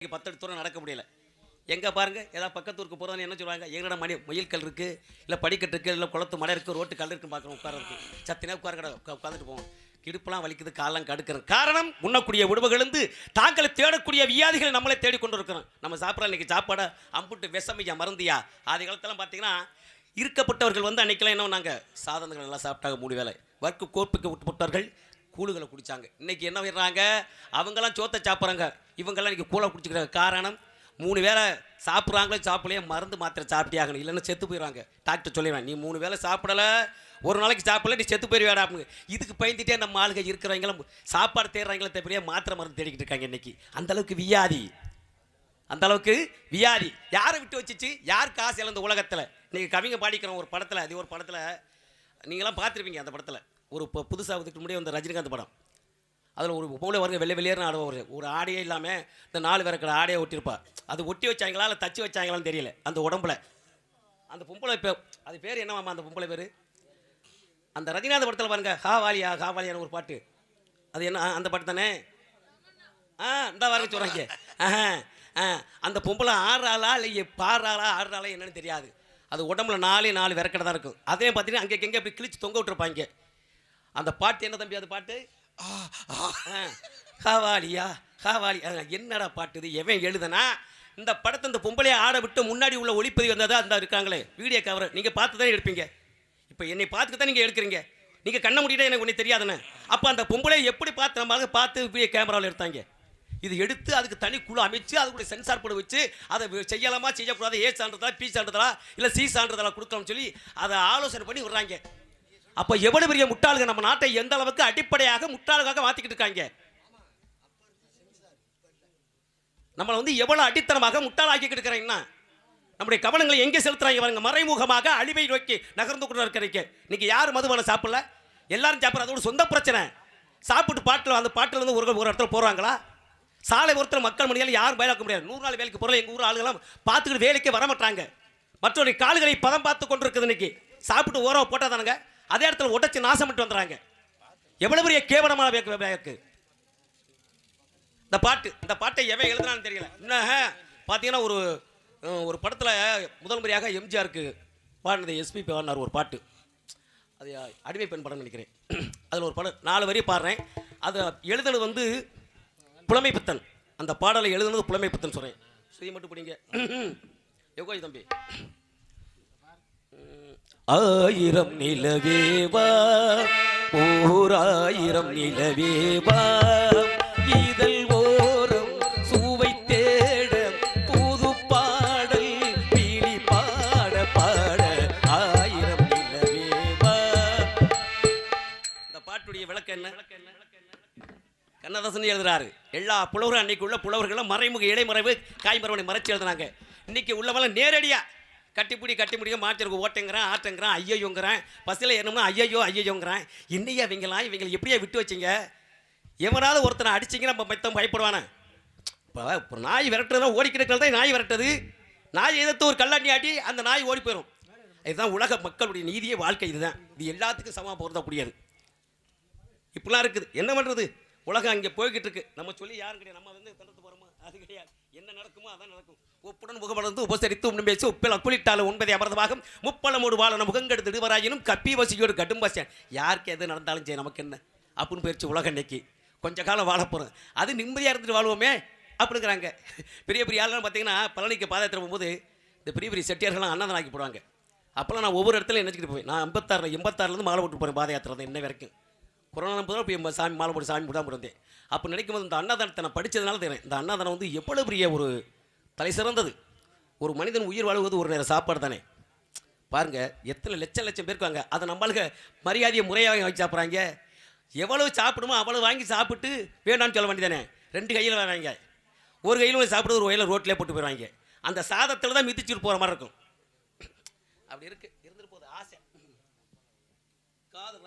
பத்து பத்தடி தூரம் நடக்க முடியல. எங்கே பாருங்க ஏதாவது பக்கத்தூருக்கு போகிறதா என்ன சொல்லுவாங்க? எங்களோட மணி மயில்கல் இருக்குது இல்லை படிக்கட்டு இருக்குது இல்லை குளத்து மலை இருக்குது ரோட்டு கல் இருக்குது பார்க்குறோம் உட்காரருக்கு சத்தினா உட்கார உட்காந்துட்டு போவோம். இடுப்பெல்லாம் வலிக்குது காலெல்லாம் கடுக்கிறது காரணம் உண்ணக்கூடிய உணவுகளிருந்து தாங்களை தேடக்கூடிய வியாதிகளை நம்மளே தேடிக்கொண்டு இருக்கிறோம் நம்ம சாப்பிட்ற இன்றைக்கி சாப்பாடை அம்புட்டு விஷமையா மருந்தியா. ஆதி காலத்தெல்லாம் பார்த்தீங்கன்னா இருக்கப்பட்டவர்கள் வந்து அன்னைக்கெல்லாம் என்ன பண்ணாங்க? சாதனங்கள் நல்லா சாப்பிட்டாங்க மூணு வேலை. வர்க்கு கோப்புக்கு உட்பட்டவர்கள் கூழுகளை குடித்தாங்க இன்றைக்கி என்ன பண்ணுறாங்க அவங்கெல்லாம் சோத்தை சாப்பிட்றாங்க. இவங்கெல்லாம் இன்னைக்கு கூழை குடிச்சிக்கிறாங்க. காரணம் மூணு வேளை சாப்பிட்றாங்களோ சாப்பிடலையே மருந்து மாத்திரை சாப்பிட்டே ஆகணும். இல்லைன்னா செத்து போயிடுவாங்க டாக்டர் சொல்லிடுவேன் நீ மூணு வேளை சாப்பிடல ஒரு நாளைக்கு சாப்பிடல நீ செத்து போயிடுவேடா அப்படின்னு. இதுக்கு பயந்துட்டே நம்ம ஆளுங்க இருக்கிறவங்களும் சாப்பாடு தேடுறாங்களே தப்பியே மாத்திரை மருந்து தேடிக்கிட்டு இருக்காங்க இன்றைக்கி அந்த அளவுக்கு வியாதி. அந்தளவுக்கு வியாதி. யாரை விட்டு வச்சிச்சு? யார் காசு இழந்த உலகத்தில்? நீங்கள் கவிங்க பாடிக்கிறோம் ஒரு படத்தில் அது ஒரு படத்தில் நீங்களாம் பார்த்துருப்பீங்க அந்த படத்தில். ஒரு இப்போ புதுசாக வந்துட்டு முன்னாடி அந்த ரஜினிகாந்த் படம். அதில் ஒரு பொம்பளை வருங்க வெளியே வெளியேறுனு ஆடுவ ஒரு ஒரு ஆடையே இல்லாமல் இந்த நாலு பேருக்கிற ஆடையை ஒட்டியிருப்பா. அது ஒட்டி வச்சாங்களா இல்லை தச்சு வச்சாங்களான்னு தெரியல. அந்த உடம்புல. அந்த பொம்பளை இப்போ அது பேர் என்னவாம்மா அந்த பொம்பளை பேர்? அந்த ரஜினிகாந்த் படத்தில் பாருங்க ஹாவாலியா ஹாவாலியான ஒரு பாட்டு. அது என்ன அந்த பாட்டு தானே? ஆ இந்த வரங்க சொல்கிறாங்க ஆ அந்த பொம்பளை ஆடுறாளா இல்லை பாடுறாளா ஆடுறாளா என்னன்னு தெரியாது. அது உடம்புல நாலே நாலு விரக்கடை தான் இருக்கும். அதே பார்த்தீங்கன்னா அங்கே எங்கே அப்படி கிழிச்சு தொங்க விட்டுருப்பாங்க. அந்த பாட்டு என்ன தம்பி அது பாட்டு? ஹாவாலி. ஆ, என்னடா பாட்டு இது? எவன் எழுதுனா? இந்த படத்தை இந்த பொம்பளையை ஆட விட்டு முன்னாடி உள்ள ஒளிப்பதிவு வந்ததா அந்த இருக்காங்களே. வீடியோ கவர் நீங்கள் பார்த்து தான் எடுப்பீங்க. இப்போ என்னை பார்த்துட்டு தான் நீங்கள் எடுக்கிறீங்க. நீங்கள் கண்ண முடியிட்டா எனக்கு ஒன்று தெரியாதுன்னு. அப்போ அந்த பொம்பளையை எப்படி பார்த்து நம்ம பார்த்து இப்படியே கேமராவில் எடுத்தாங்க? இது எடுத்து அதுக்கு தனி குழு அமைச்சு அதுக்குள்ள சென்சார் போட வச்சு அதை செய்யலாமா செய்யக்கூடாது ஏ சான்றிதழா பி சான்றிதழா இல்லை சி சான்றிதழா கொடுக்கலாம்னு சொல்லி அதை ஆலோசனை பண்ணி விடுறாங்க. அப்போ எவ்வளவு பெரிய முட்டாளுங்க நம்ம நாட்டை எந்த அளவுக்கு அடிப்படையாக முட்டாளுக்காக மாற்றிக்கிட்டு இருக்காங்க? நம்மளை வந்து எவ்வளவு அடித்தனமாக முட்டாளாக்கிக்கிட்டு இருக்கிறாங்கன்னா நம்முடைய கவனங்களை எங்கே செலுத்துறாங்க பாருங்க. மறைமுகமாக அழிவை நோக்கி நகர்ந்து கொண்டு இருக்கிறீங்க. இன்னைக்கு யார் மதுபானம் சாப்பிடல? எல்லாரும் சாப்பிட்ற அதோட சொந்த பிரச்சனை. சாப்பிட்டு பாட்டில் அந்த பாட்டில் வந்து ஒரு ஒரு இடத்துல போகிறாங்களா சாலை ஒருத்தர் மக்கள் மணியால் யாரும் பயலாக்க முடியாது. நூறு நாள் வேலைக்கு போகிற எங்கள் ஊர் ஆளுகளாம் பார்த்துக்கிட்டு வேலைக்கே வரமாட்டாங்க. மற்றவருடைய கால்களை பதம் பார்த்து கொண்டு இருக்குது இன்னைக்கு. சாப்பிட்டு ஓரம் போட்டால் தானுங்க அதே இடத்துல உடைச்சு நாசம் பண்ணிட்டு வந்துடுறாங்க. எவ்வளவு பெரிய கேவலமான இருக்கு இந்த பாட்டு இந்த பாட்டை எவன் எழுதுனான்னு தெரியல. என்ன பார்த்தீங்கன்னா ஒரு ஒரு படத்தில் முதல் முறையாக எம்ஜிஆருக்கு பாடினது எஸ்பி பாடினார் ஒரு பாட்டு. அது அடிமை பெண் படம் நினைக்கிறேன். அதில் ஒரு படம் நாலு வரி பாடுறேன். அதை எழுதுனது வந்து புலமை பித்தன். அந்த பாடலை எழுதுனது புலமை பித்தன் சொல்கிறேன் சுய மட்டும் பிடிங்க. எவ்வளோ தம்பி. ஆயிரம் நிலவேவா? ஓர் ஆயிரம் நிலவேவா? இதழ் ஓரம் சுவை தேட புது பாடல் பிழி பாட பாட ஆயிரம் நிலவேவா? இந்த பாட்டுடைய விளக்கம் என்ன? கண்ணதாசன் எழுதுறாரு. எல்லா புலவரும் அன்னைக்கு உள்ள புலவர்களும் மறைமுக இடைமறைவு காய்மரவனை மறைச்சு எழுதுனாங்க. இன்னைக்கு உள்ளவெல்லாம் நேரடியாக கட்டிப்பிடி கட்டி முடிய மாற்றிருக்கு ஓட்டங்கிறேன் ஆட்டங்கிறேன் ஐயோங்கிறேன் பஸ்ஸில் ஏறணும்னா ஐயோ ஐயோங்கிறான் இன்னையா இவங்களாம் இவங்களை எப்படியா விட்டு வச்சிங்க? எவனாவது ஒருத்தனை அடிச்சிங்க நம்ம மத்தம் பயப்படுவானே. இப்போ நாய் நாய் விரட்டுறதா ஓடிக்கிட்டு தான் நாய் விரட்டுது நாய் எதிர்த்து ஒரு கல்லாண்டி ஆட்டி அந்த நாய் ஓடி போயிடும் இதுதான் உலக மக்களுடைய நீதியே வாழ்க்கை இதுதான். இது எல்லாத்துக்கும் சமமாக போகிறதா முடியாது இப்படிலாம் இருக்குது. என்ன பண்ணுறது உலகம் அங்கே போய்கிட்டு இருக்கு. நம்ம சொல்லி யாரும் கிடையாது நம்ம வந்து தடுத்து போகிறோமோ அது கிடையாது. என்ன நடக்குமோ அதான் நடக்கும். உப்புடன் முகமலர்ந்து உபசரித்து உண்ணும் பேசி உப்பில் அக்குளிட்டாலும் உண்பதை அமர்ந்தமாகும். முப்பழமோடு வாழ முகங்கெடுத்து இடுவராயினும் கப்பி வசியோடு கடும் பசியான் யாருக்கு எது நடந்தாலும் சரி நமக்கு என்ன? அப்படின்னு போயிடுச்சு உலக இன்னைக்கு. கொஞ்ச காலம் வாழ போகிறோம் அது நிம்மதியாக இருந்துட்டு வாழ்வோமே? அப்படிங்கிறாங்க பெரிய பெரிய ஆளுலாம் பார்த்தீங்கன்னா பழனிக்கு பாதத்தில் போகும்போது இந்த பெரிய பெரிய செட்டியார்கள்லாம் அன்னதானம் ஆக்கி போடுவாங்க. அப்போல்லாம் நான் ஒவ்வொரு இடத்துல நினச்சிக்கிட்டு போவேன். நான் எண்பத்தாறில் எண்பத்தாறுலேருந்து மாலை போட்டு போகிறேன் பாத யாத்திரை தான் இன்ன வரைக்கும். கொரோனா போதும் இப்போ சாமி மாலை போட்டு சாமி போடாமல் இருந்தேன். அப்போ நினைக்கும் போது இந்த அன்னதானத்தை நான் படித்ததுனால தெரியும் இந்த அன்னதானம் வந்து எவ்வளோ பெரிய ஒரு தலை சிறந்தது. ஒரு மனிதன் உயிர் வாழ்வது ஒரு நேரம் சாப்பாடு தானே. பாருங்கள் எத்தனை லட்சம் லட்சம் பேர் இருக்காங்க. அதை நம்மளுக்கு மரியாதையை முறையாக வாங்கி சாப்பிட்றாங்க. எவ்வளவு சாப்பிடுமோ அவ்வளவு வாங்கி சாப்பிட்டு வேண்டாம்னு சொல்ல வேண்டியதானே ரெண்டு கையில் வராங்க ஒரு கையில் சாப்பிட்டு ஒரு கையில் ரோட்டிலே போட்டு போயிடுவாங்க. அந்த சாதத்தில் தான் மிதிச்சுட்டு போகிற மாதிரி இருக்கும். அப்படி இருக்குது இருந்துட்டு போகுது. ஆசை. காது